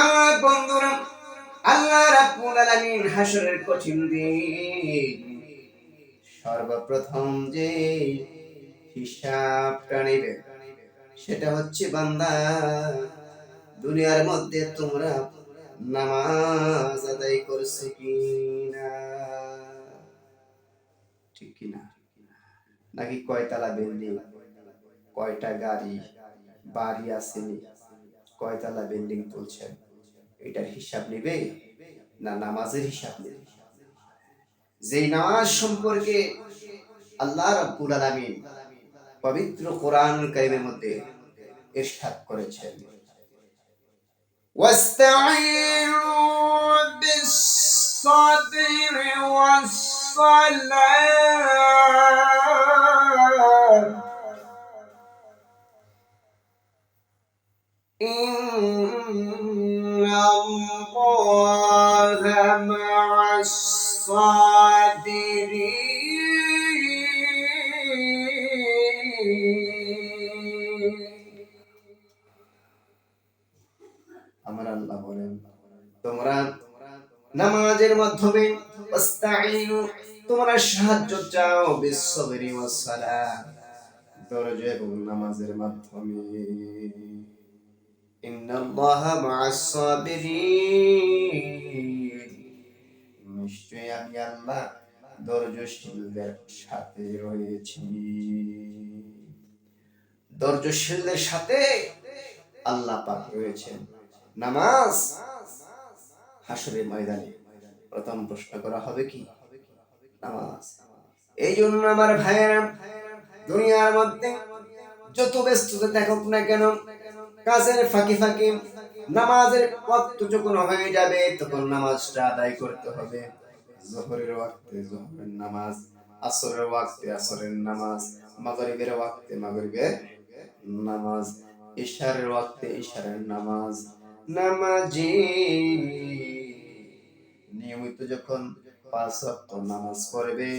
আমার বন্ধুরা, আল্লাহ রাব্বুল কঠিন সর্বপ্রথম যে হিসাবটা নেবে, সেটা হচ্ছে বান্দা, দুনিয়ার মধ্যে তোমরা নামাজ আদায় করছে কিনা? ঠিক কিনা? নাকি কয়তলা বিল্ডিং, কয়টা গাড়ি, বাড়ি আসেনি কয়তলা বিল্ডিং তুলছেন এটার হিসাব নেবে না নামাজের হিসাব নেবে যেই নামাজ সম্পর্কে আল্লাহ রাব্বুল আলামিন পবিত্র কোরআন কারিমের মধ্যে ইরশাদ করেছেন واستعينوا بالصبر والصلاة الله مع الصابرين আমার আল্লাহ বলেন তোমরা নামাজের মাধ্যমে ওয়াস্তাঈনু তোমরা সাহায্য চাও বিসসবরি ওয়াস সালাত ধৈর্য এবং নামাজের মাধ্যমে ইন্নাল্লাহা মা'আস সাবিরিন নিশ্চয়ই আমি আল্লাহ ধৈর্যশীলদের সাথে রয়েছি। ধৈর্যশীলদের সাথে আল্লাহ পাক রয়েছেন। নামাজ হাসরের ময়দানে প্রথম প্রশ্ন করা হবে কি? নামাজ। এই জন্য আমার ভাইয়েরা, দুনিয়ার মধ্যে যত ব্যস্ততা থাকুক না কেন কাজের ফাঁকি ফাঁকি নামাজের ওয়াক্ত যখন হয়ে যাবে, তখন নামাজটা আদায় করতে হবে। জোহরের ওয়াক্তে জোহরের নামাজ, আসরের ওয়াক্তে আসরের নামাজ, মাগরিবের ওয়াক্তে মাগরিবের নামাজ, ইশারের ওয়াক্তে ইশারের নামাজ, নামাজি নিয়মিত যখন পাঁচ নামাজ পড়বে,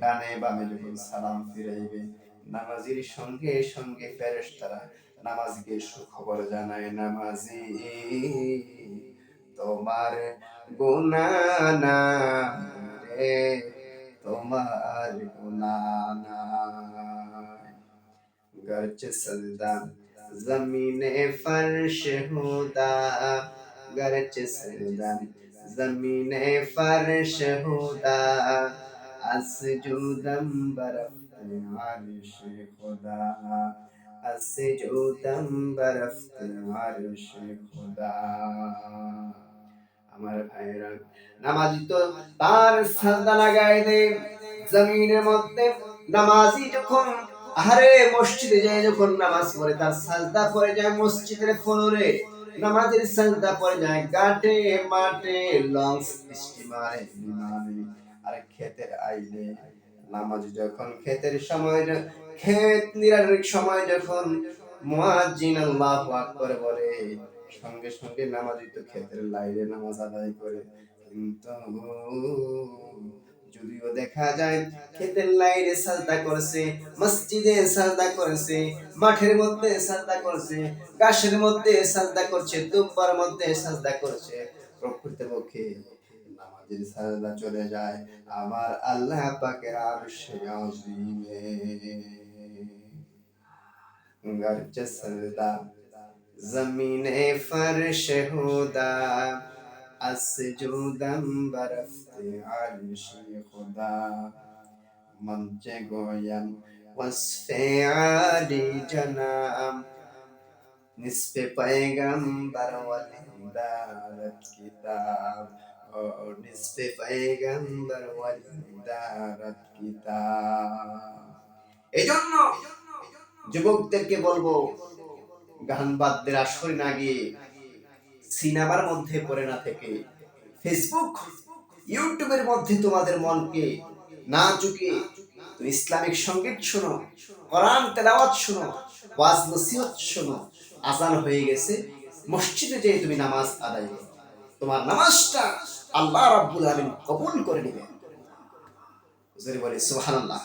ডানে বামে যখন সালাম ফিরাইবে নামাজির সঙ্গে সঙ্গে ফেরেশতারা নামাজকে সুখবর জানায়, নামাজি, তোমার গুনা না রে তোমার গুনা গরচ সজদা, জমিনে ফরশ হুদা। গরচ সজদা, জমিনে ফরশ হুদা। আসজুদম বরফতে আরে মসজিদে যায়, যখন নামাজ পড়ে, তার সাজদা পড়ে যায় মসজিদের ফ্লোরে, নামাজের সাজদা পড়ে যায় ঘাটে মাঠে, লঞ্চ আর ক্ষেতের আইলে নামাজ যখন ক্ষেতের সময় ক্ষেত নিরানোর সময় যখন মুয়াজ্জিন আল্লাহু আকবার বলে, সঙ্গে সঙ্গে নামাজি তো ক্ষেতের লাইনে নামাজ আদায় করে। কিন্তু যদিও দেখা যায় ক্ষেতের লাইনে সাজদা করছে, মসজিদে সাজদা করেছে, মাঠের মধ্যে সাজদা করছে, গাছের মধ্যে সাজদা করছে, দুব্বার মধ্যে সাজদা করছে, প্রকৃতপক্ষে যদি চলে যায়, আমার আল্লাহ পাকের আরশে আজিমে গরচে সাজদা, জমিনে ফর্শ হুদা, আসজুদম বরফত আরশে খুদা। মঞ্চে গোয়ম وصفِ عالی جنام نصف پیغمبر والہدارت کتاب ونصف پیغمبر এজন্য যুবকদেরকে বলব, গান বাদদের আসরে না গিয়ে সিনেমার মধ্যে পড়ে না থেকে ফেসবুক ইউটিউবের মধ্যে তোমাদের মনকে না চুকে তুমি ইসলামিক সংগীত শোনো, কোরআন তেলাওয়াত শোনো, ওয়াজ নসিহত শোনো, আজান হয়ে গেছে, মসজিদে যেয়ে তুমি নামাজ আদায় করো। তোমার নামাজটা আল্লাহ রাব্বুল আলামিন কবুল করে নেবেন বলে বলে সুবহানাল্লাহ।